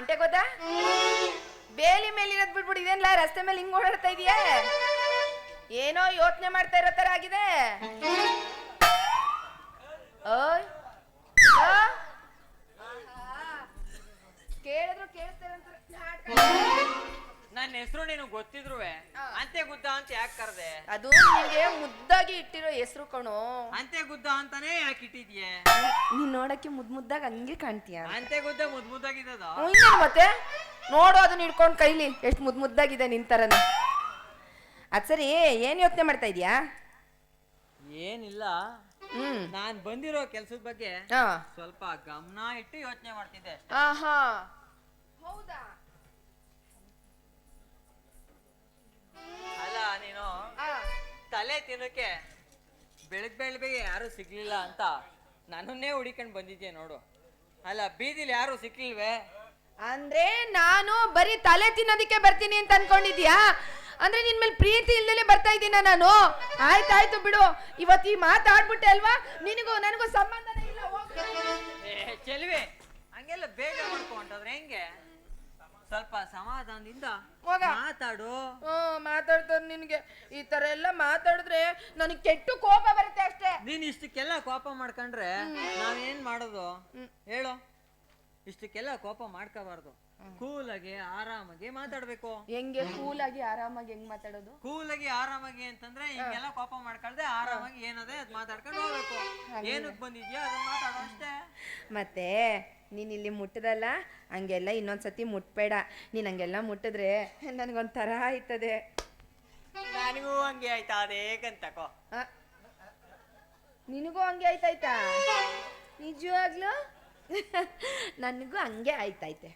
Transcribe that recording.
ಅಂಟೆ ಗೊತ್ತಾ? ಬೇಲಿ ಮೇಲೆ ಇರೋದ್ ಬಿಟ್ಬಿಟ್ಟು ಇದೇನ್ಲ ರಸ್ತೆ ಮೇಲೆ ಹಿಂಗ್ ಓಡಾಡ್ತಾ ಇದೀಯಾ? ಏನೋ ಯೋಚನೆ ಮಾಡ್ತಾ ಇರೋ ತರ ಆಗಿದೆ. ಹೆಸರು ನೀನು ಗೊತ್ತಿದ್ರು ಅಂತೆ ಗುದ್ದ ಅಂತ ಯಾಕೆ ಕರೆದೆ? ಅದು ನಿಮಗೆ ಮುದ್ದಾಗಿ ಇಟ್ಟಿರೋ ಹೆಸರು ಕಣೋ. ಅಂತೆ ಗುದ್ದ ಅಂತಾನೆ ಯಾಕೆ ಇಟ್ಟಿದ್ಯೆ? ನೀನ್ ನೋಡಕ್ಕೆ ಮುದ್ ಮುದ್ದಾಗ ಹಂಗೆ ಕಾಣ್ತೀಯ. ಅಂತೆ ಗುದ್ದ ಮುದ್ ಮುದ್ದಾಗಿದ್ದದ? ಇನ್ನೇನು ಮತ್ತೆ? ನೋಡು ಅದನ್ನ ಹಿಡ್ಕೊಂಡು ಕೈಲಿ ಎಷ್ಟು ಮುದ್ ಮುದ್ದಾಗಿದೆ ನಿನ್ ತರನ. ಅದ್ ಸರಿ ಏನ್ ಯೋಚನೆ ಮಾಡ್ತಾ ಇದೀಯಾ? ಏನಿಲ್ಲ. ಹ್ಮ್. ನಾನ್ ಬಂದಿರೋ ಕೆಲ್ಸದ ಬಗ್ಗೆ ಹಾ. ಸ್ವಲ್ಪ ಗಮನ ಇಟ್ಟು ಯೋಚನೆ ಮಾಡ್ತಿದ್ದೆ ಆಹಾ. ತಲೆ ತಿನ್ನಕ್ಕೆ ಬೆಳಗ್ ಬೆಳಗ್ಗೆ ಯಾರು ಸಿಗ್ಲಿಲ್ಲ ಅಂತ ನನ್ನನ್ನೇ ಹುಡಿಕೊಂಡ್ ಬಂದಿದ್ದೆ ನೋಡು. ಅಲ್ಲ ಬೀದಿಲಿ ಯಾರು ಸಿಕ್ಲಿಲ್ವೇ? ಅಂದ್ರೆ ನಾನು ಬರೀ ತಲೆ ತಿನ್ನೋದಿಕ್ಕೆ ಬರ್ತೀನಿ ಅಂತ ಅನ್ಕೊಂಡಿದ್ಯಾ? ಅಂದ್ರೆ ನಿನ್ ಮೇಲೆ ಪ್ರೀತಿ ಇಲ್ದಲೆ ಬರ್ತಾ ಇದ್ದೀನ ನಾನು? ಆಯ್ತಾಯ್ತು ಬಿಡು. ಇವತ್ತು ಈ ಮಾತಾಡ್ಬಿಟ್ಟೆ ಅಲ್ವಾ? ನಿನಗೂ ನನಗೂ ಸಂಬಂಧನೇ ಇಲ್ಲ ಚೆಲ್ವಿ. ಸ್ವಲ್ಪ ಸಮಾಧಾನದಿಂದ. ಮಾತಾಡು. ಹ್ಮ್ ಮಾತಾಡ್ತಾರೆ ನಿನ್ಗೆ. ಈ ತರ ಎಲ್ಲ ಮಾತಾಡಿದ್ರೆ ನನಗೆ ಕೆಟ್ಟು ಕೋಪ ಬರುತ್ತೆ ಅಷ್ಟೇ. ನೀನ್ ಇಷ್ಟಕ್ಕೆಲ್ಲ ಕೋಪ ಮಾಡ್ಕೊಂಡ್ರೆ ನಾವೇನ್ ಮಾಡೋದು? ಹೇಳು. ಇಷ್ಟಕ್ಕೆಲ್ಲ ಕೋಪ ಮಾಡ್ಕೋಬಾರ್ದು. ಕೂಲಾಗಿ ಆರಾಮಾಗಿ ಮಾತಾಡ್ಬೇಕು. ಹೆಂಗೆ ಕೂಲಾಗಿ ಆರಾಮಾಗಿ ಹೆಂಗ್ ಮಾತಾಡೋದು? ಕೂಲಾಗಿ ಆರಾಮಾಗಿ ಅಂತಂದ್ರೆ ಹಿಂಗೆಲ್ಲ ಕೋಪ ಮಾಡ್ಕೊಳ್ದೆ ಆರಾಮಾಗಿ ಏನದೇ ಅದ್ ಮಾತಾಡ್ಕೊಂಡು ಹೋಗ್ಬೇಕು. ಏನಕ್ ಬಂದಿದ್ಯಾ ಅದನ್ನ ಮಾತಾಡೋ ಅಷ್ಟೇ. ಮತ್ತೆ ನೀನ್ ಇಲ್ಲಿ ಮುಟ್ಟದಲ್ಲ ಹಂಗೆಲ್ಲ ಇನ್ನೊಂದ್ಸತಿ ಮುಟ್ಬೇಡ. ನೀನು ಹಂಗೆಲ್ಲ ಮುಟ್ಟಿದ್ರೆ ನನಗೊಂಥರ ಆಯ್ತದೆ. ನನಗೂ ಹಂಗೆ ಆಯ್ತಾ? ಅದೇಕಂತಕೋ ಆ, ನಿನಗೂ ಹಂಗೆ ಆಯ್ತಾಯ್ತಾ? ನಿಜವಾಗ್ಲೂ? ನನಗೂ ಹಂಗೆ ಆಯ್ತೈತೆ